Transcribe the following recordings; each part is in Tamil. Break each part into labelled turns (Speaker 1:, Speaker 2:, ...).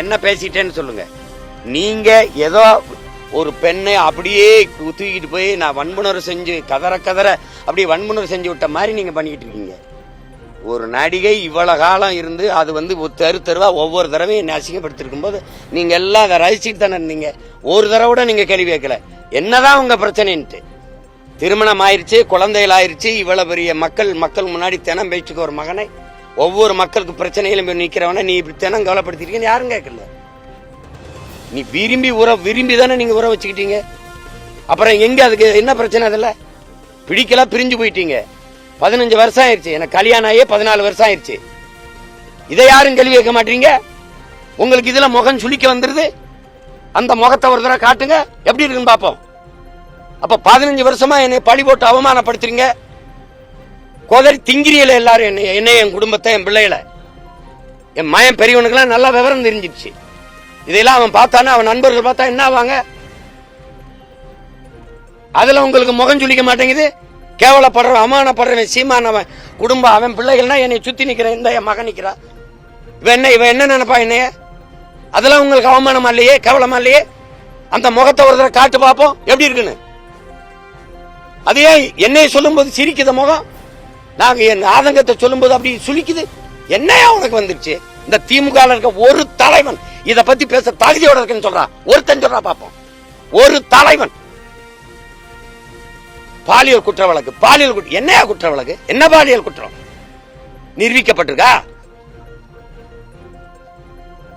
Speaker 1: என்ன பேசிட்டேன்னு சொல்லுங்க. நீங்க ஏதோ ஒரு பெண்ணை அப்படியே தூக்கிட்டு போய் நான் வன்புணர்வு செஞ்சு கதற கதற அப்படியே வன்புணர்வு செஞ்சு விட்ட மாதிரி நீங்க பண்ணிக்கிட்டு இருக்கீங்க. ஒரு நடிகை இவ்வளோ காலம் இருந்து அது வந்து தெரு தெருவாக ஒவ்வொரு தடவையும் என்னை அசிங்கப்படுத்திருக்கும் போது நீங்கள் எல்லாம் அதை ரசிச்சுட்டு தானே இருந்தீங்க. ஒரு தடவை கூட நீங்கள் கேள்வி கேட்கல. என்னதான் உங்கள் பிரச்சனைன்ட்டு. திருமணம் ஆயிடுச்சு குழந்தைகள் ஆயிடுச்சு இவ்வளோ பெரிய மக்கள் மக்கள் முன்னாடி தினம் பேச்சுக்கு ஒரு மகனை ஒவ்வொரு மக்களுக்கு பிரச்சனையிலும் போய் நிக்கிறவன நீ இப்படி தினம் கவலைப்படுத்திருக்கேன்னு யாரும் கேட்கல. நீ விரும்பி உற விரும்பி தானே நீங்க உற வச்சுக்கிட்டீங்க. அப்புறம் எங்க அதுக்கு என்ன பிரச்சனை அதில்? பிடிக்கல பிரிஞ்சு போயிட்டீங்க. பதினஞ்சு வருஷம் ஆயிடுச்சு. எனக்கு கல்யாணம் ஆகியே பதினாலு வருஷம் ஆயிடுச்சு. இதை யாரும் கேள்வி கேட்க மாட்டீங்க? உங்களுக்கு இதுல முகம் சுளிக்க வந்துருது? அந்த முகத்தை ஒரு தடவை காட்டுங்க. எப்படி இருக்குன்னு பார்ப்போம். அப்ப பதினஞ்சு வருஷமா என்னை பழி போட்டு அவமானப்படுத்துறீங்க? கோதரி திங்கிரியல எல்லாரும் என்ன என்ன என் குடும்பத்தை என் பிள்ளைகளை. என் மயன் பெரியவனுக்கெல்லாம் நல்லா விவரம் தெரிஞ்சிருச்சு இதெல்லாம் அவன் பார்த்தானா அவன் நண்பர்கள் பார்த்தா என்ன ஆவாங்க? அதுல உங்களுக்கு முகம் சுளிக்க மாட்டேங்குது. கேவலப்படுறவன் அவமானப்படுறவன் சீமானவன் குடும்பம் அவன் பிள்ளைகள்னா என்னை சுத்தி நிக்கிறேன் இந்த என் மகன் நிக்கிறா. இவன் என்ன இவன் என்ன நினைப்பா என்னைய? அதெல்லாம் உங்களுக்கு அவமானமா இல்லையே கேவலமா இல்லையே? அந்த முகத்தை ஒரு தடவை காட்டு பார்ப்போம் எப்படி இருக்குன்னு? அது ஏன் என்னைய சொல்லும்போது சிரிக்குது முகம். நாங்க என் ஆதங்கத்தை சொல்லும்போது அப்படி சுழிக்குது என்னையா உனக்கு வந்துருச்சு? இந்த திமுக இருக்க ஒரு தலைவன் இத பத்தி பேச தகுதியோட இருக்குன்னு சொல்றா. ஒருத்தன் சொல்றா பாப்போம். ஒரு தலைவன். பாலியல் குற்ற வழக்கு பாலியல் குற்ற என்னையா குற்ற வழக்கு என்ன பாலியல் குற்றம்? நிரூபிக்கப்பட்டிருக்கா?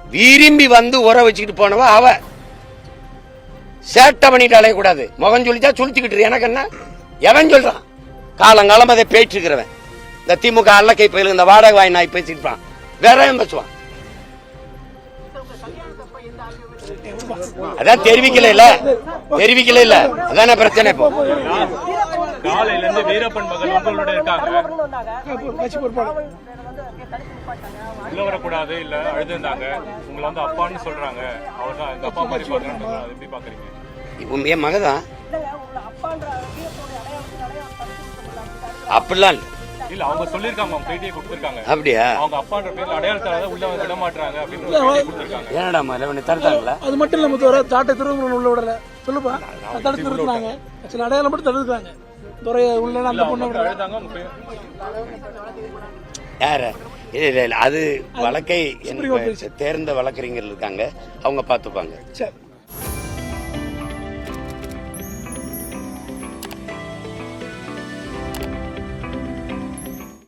Speaker 1: விரும்பி வந்து உற வச்சுக்கிட்டு போனவ அவ. சேட்டை பண்ணிட்டு அலையக்கூடாது. முகம் சொல்லிச்சா சுழிச்சுக்கிட்டு எனக்கு என்ன? எவன் சொல்றான்? காலங்காலம் அதை பேச்சு இருக்கிறவன் இந்த திமுக அல்லக்கை பயில இந்த வாடகை வாய் நாய் பேசிட்டு இருப்பான் வேற பேசுவான்? அதான் தெரிவிக்கல இல்ல. தெரிவிக்கல இல்ல. அதான பிரச்சனை இப்போ.
Speaker 2: காலையில இருந்து வீரப்பன் மகன் உங்களோட இருக்காங்க. உள்ள வரக்கூடாது இல்ல உங்களை வந்து அப்பான்னு சொல்றாங்க. அவர் தான் எங்க அப்பா மாதிரி பாக்குறாங்க அது எப்படி பாக்குறீங்க
Speaker 1: உன் என் மகதான் அப்படிலாம் இல்ல.
Speaker 2: இல்ல அவங்க சொல்லிருக்காங்க அவங்க பேட்டியை கொடுத்திருக்காங்க.
Speaker 1: அப்படியா?
Speaker 2: அவங்க அப்பான்ற பேர்ல அடையாளத்தால உள்ள விட மாட்டாங்க அப்படின்னு கொடுத்திருக்காங்க.
Speaker 1: என்னடா மாதிரி உன்னை தடுத்தாங்களா
Speaker 3: அது மட்டும் இல்ல முத்துவர தாட்டை திருவண்ணூர் உள்ள விடல. சொல்லுப்பா தடுத்து நிறுத்தினாங்க சில அடையாளம் மட்டும் தடுத்துக்காங்க துறைய உள்ள அந்த பொண்ணை
Speaker 2: அழுதாங்க
Speaker 1: யார? இல்ல இல்ல இல்ல அது வழக்கை தேர்ந்த வழக்கறிஞர் இருக்காங்க. அவங்க பாத்துப்பாங்க
Speaker 3: சரி.